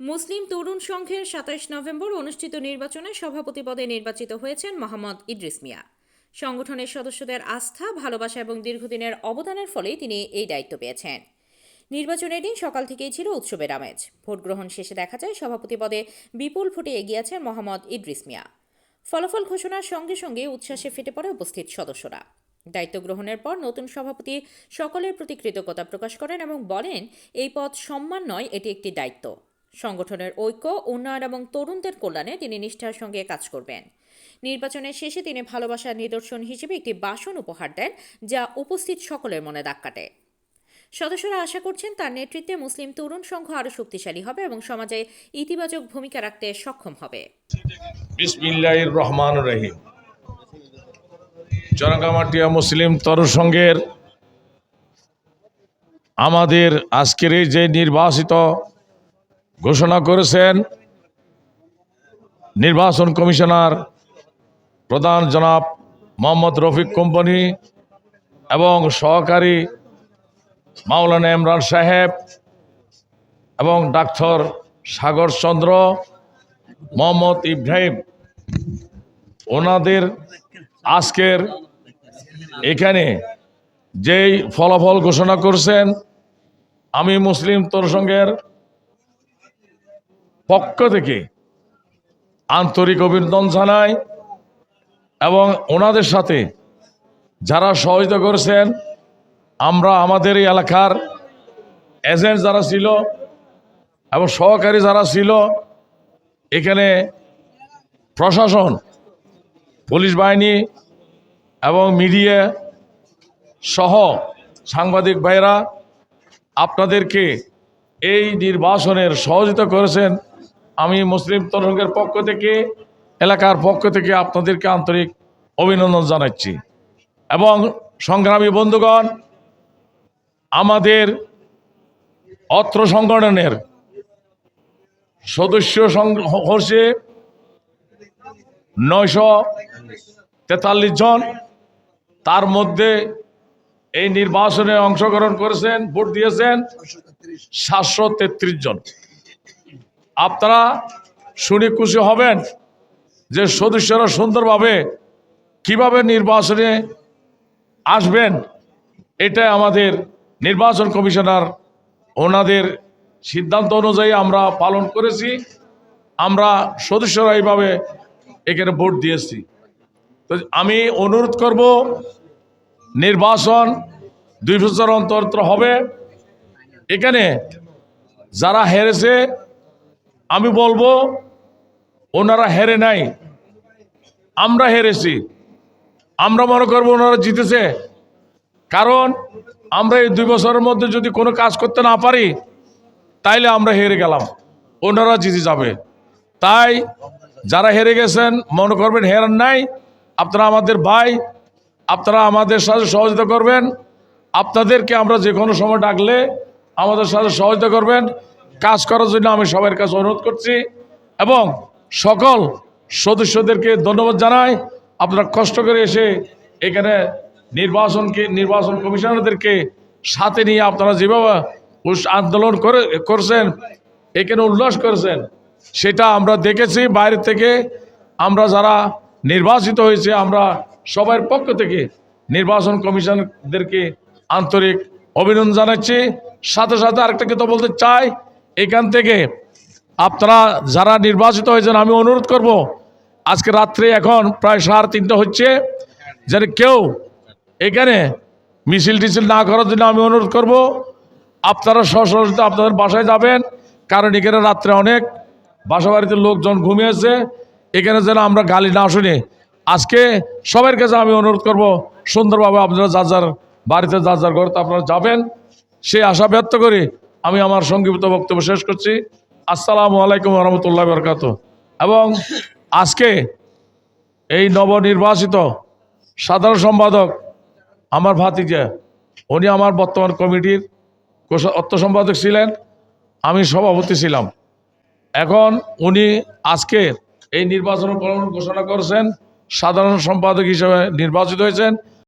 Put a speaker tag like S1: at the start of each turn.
S1: মুসলিম তরুণ সংঘের সাতাশ নভেম্বর অনুষ্ঠিত নির্বাচনে সভাপতি পদে নির্বাচিত হয়েছেন মোহাম্মদ ইদ্রিস মিয়া। সংগঠনের সদস্যদের আস্থা, ভালোবাসা এবং দীর্ঘদিনের অবদানের ফলেই তিনি এই দায়িত্ব পেয়েছেন। নির্বাচনের দিন সকাল থেকেই ছিল উৎসবের আমেজ। ভোট গ্রহণ শেষে দেখা যায় সভাপতি পদে বিপুল ভোটে এগিয়ে আছেন মোহাম্মদ ইদ্রিস মিয়া। ফলাফল ঘোষণার সঙ্গে সঙ্গে উচ্ছ্বাসে ফেটে পড়ে উপস্থিত সদস্যরা। দায়িত্ব গ্রহণের পর নতুন সভাপতি সকলের প্রতি কৃতজ্ঞতা প্রকাশ করেন এবং বলেন, এই পদ সম্মান নয়, এটি একটি দায়িত্ব। সংগঠনের ঐক্য, উন্নয়ন এবং তরুণদের কল্যাণে তিনি নিষ্ঠার সঙ্গে কাজ করবেন। নির্বাচনের শেষে তিনি ভালোবাসার নিদর্শন হিসেবে একটি বাসন উপহার দেন, যা উপস্থিত সকলের মনে দাগ কাটে। সদস্যরা আশা করছেন তার নেতৃত্বে মুসলিম তরুণ সংঘ আরও শক্তিশালী হবে এবং সমাজে ইতিবাচক ভূমিকা রাখতে সক্ষম হবে।
S2: রহমান রহিম। জনগামাটিয়া মুসলিম তরুণ সংঘের আমাদের আজকের এই যে নির্বাচিত ঘোষণা করেছেন নির্বাচন কমিশনার প্রধান জনাব মোহাম্মদ রফিক কোম্পানি এবং সহকারী মাওলানা ইমরান সাহেব এবং ডাক্তার সাগর চন্দ্র, মোহাম্মদ ইব্রাহিম। ওনাদের আজকের এখানে যেই ফলাফল ঘোষণা করছেন, আমি মুসলিম তরসংঘের পক্ষ থেকে আন্তরিক অভিনন্দন জানাই এবং ওনাদের সাথে যারা সহযোগিতা করেছেন, আমরা আমাদের এই এলাকার এজেন্ট যারা ছিল এবং সহকারী যারা ছিল, এখানে প্রশাসন, পুলিশ বাহিনী এবং মিডিয়া সহ সাংবাদিক ভাইরা আপনাদেরকে এই নির্বাচনের সহযোগিতা করেছেন। আমি মুসলিম তরঙ্গের পক্ষ থেকে, এলাকার পক্ষ থেকে আপনাদেরকে আন্তরিক অভিনন্দন জানাচ্ছি। এবং সংগ্রামী বন্ধুগণ, আমাদের অত্র সংগঠনের সদস্য হচ্ছে নয়শো তেতাল্লিশ জন। তার মধ্যে এই নির্বাচনে অংশগ্রহণ করেছেন, ভোট দিয়েছেন সাতশো তেত্রিশ জন। আপনারা শুনে খুশি হবেন যে সদস্যরা সুন্দরভাবে কীভাবে নির্বাচনে আসবেন। এটা আমাদের নির্বাচন কমিশনার ওনাদের সিদ্ধান্ত অনুযায়ী আমরা পালন করেছি। আমরা সদস্যরা এইভাবে এখানে ভোট দিয়েছি। তো আমি অনুরোধ করব, নির্বাচন দুই বছর অন্তর হবে। এখানে যারা হেরেছে আমি বলব, ওনারা হেরে নাই। আমরা হেরেছি। আমরা মনে করব ওনারা জিতেছে। কারণ আমরা এই দুই বছরের মধ্যে যদি কোনো কাজ করতে না পারি, তাইলে আমরা হেরে গেলাম। ওনারা জিতে যাবে। তাই যারা হেরে গেছেন, মনে করবেন হেরান নাই। আপনারা আমাদের ভাই, আপনারা আমাদের সাথে সহযোগিতা করবেন। আপনাদেরকে আমরা যে কোনো সময় ডাকলে আমাদের সাথে সহযোগিতা করবেন। কাজ করার জন্য আমি সবার কাছে অনুরোধ করছি এবং সকল সদস্যদেরকে ধন্যবাদ জানাই। আপনারা কষ্ট করে এসে এখানে নির্বাচনকে, নির্বাচন কমিশনারদেরকে সাথে নিয়ে আপনারা যেভাবে আন্দোলন করে, করছেন, এখানে উল্লাস করেছেন, সেটা আমরা দেখেছি বাইরে থেকে। আমরা যারা নির্বাচিত হয়েছে, আমরা সবার পক্ষ থেকে নির্বাচন কমিশনদেরকে আন্তরিক অভিনন্দন জানাচ্ছি। সাথে সাথে আরেকটা কথা বলতে চাই এখান থেকে আপনারা যারা নির্বাচিত হয়েছেন, আমি অনুরোধ করব, আজকে রাত্রে এখন প্রায় সাড়ে তিনটা হচ্ছে, যেন কেউ এখানে মিছিল টিছিল না করার জন্য আমি অনুরোধ করব, আপনারা সশস্ত্র আপনাদের বাসায় যাবেন, কারণ এখানে রাত্রে অনেক বাসা বাড়িতে লোকজন ঘুমিয়েছে এখানে যেন আমরা গালি না শুনি। আজকে সবার কাছে আমি অনুরোধ করব, সুন্দরভাবে আপনারা যার যার বাড়িতে যার যার ঘরতে আপনারা যাবেন সেই আশা ব্যক্ত করে আমি আমার সংক্ষিপ্ত বক্তব্য শেষ করছি। আসসালামু আলাইকুম রহমতুল্লাহ বরকাত এবং আজকে এই নবনির্বাচিত সাধারণ সম্পাদক আমার ভাতিজা, উনি আমার বর্তমান কমিটির অর্থ সম্পাদক ছিলেন, আমি সভাপতি ছিলাম। এখন উনি আজকে এই নির্বাচন ঘোষণা করেছেন, সাধারণ সম্পাদক হিসেবে নির্বাচিত হয়েছেন।